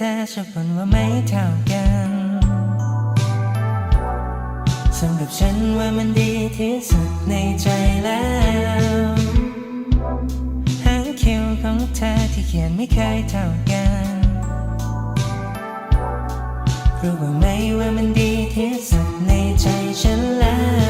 ธอชอบบ่นว่าไม่เท่ากันสำหรับฉันว่ามันดีที่สุดในใจแล้วหางคิ้วของเธอที่เขียนไม่เคยเท่ากันรู้บ้าไหมว่ามันดีที่สุดในใจฉันแล้ว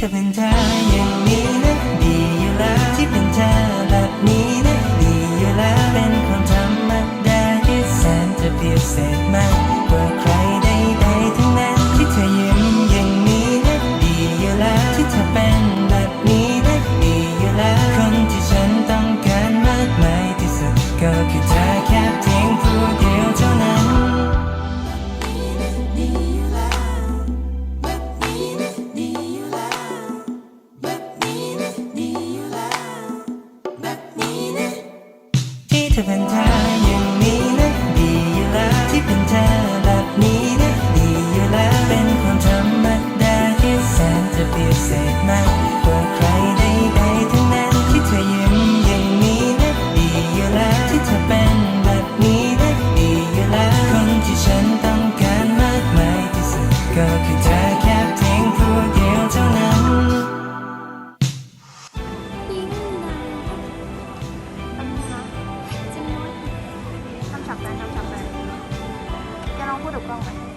ถ้าเธอเป็นเธออย่างนี้นะดีอยู่แล้วที่เป็นเธอแบบนี้นะดีอยู่แล้วเป็นความธรรมดาที่แสนจะพิเศษมากกว่าใครใดๆทั้งนั้นที่เธอยิ้มอย่างนี้นะดีอยู่แล้วที่เธอเป็น อเป็นเธออย่างนี้นะดีอยู่แล้วที่เป็นเธอแบบนี้นะดีอยู่แล้วเป็นความธรรมดาที่แสนจะพิเศษมากกว่าใครใดๆทั้งนั้นที่เธอยิ้มอย่างนี้นะดีอยู่แล้วที่เธอเป็นแบบนี้นะดีอยู่แล้วคนที่ฉันต้องการมากมายที่สุดก็คือเธอ ฉับแฟนทำฉับแฟนแกลองพูดกับกล้องไหม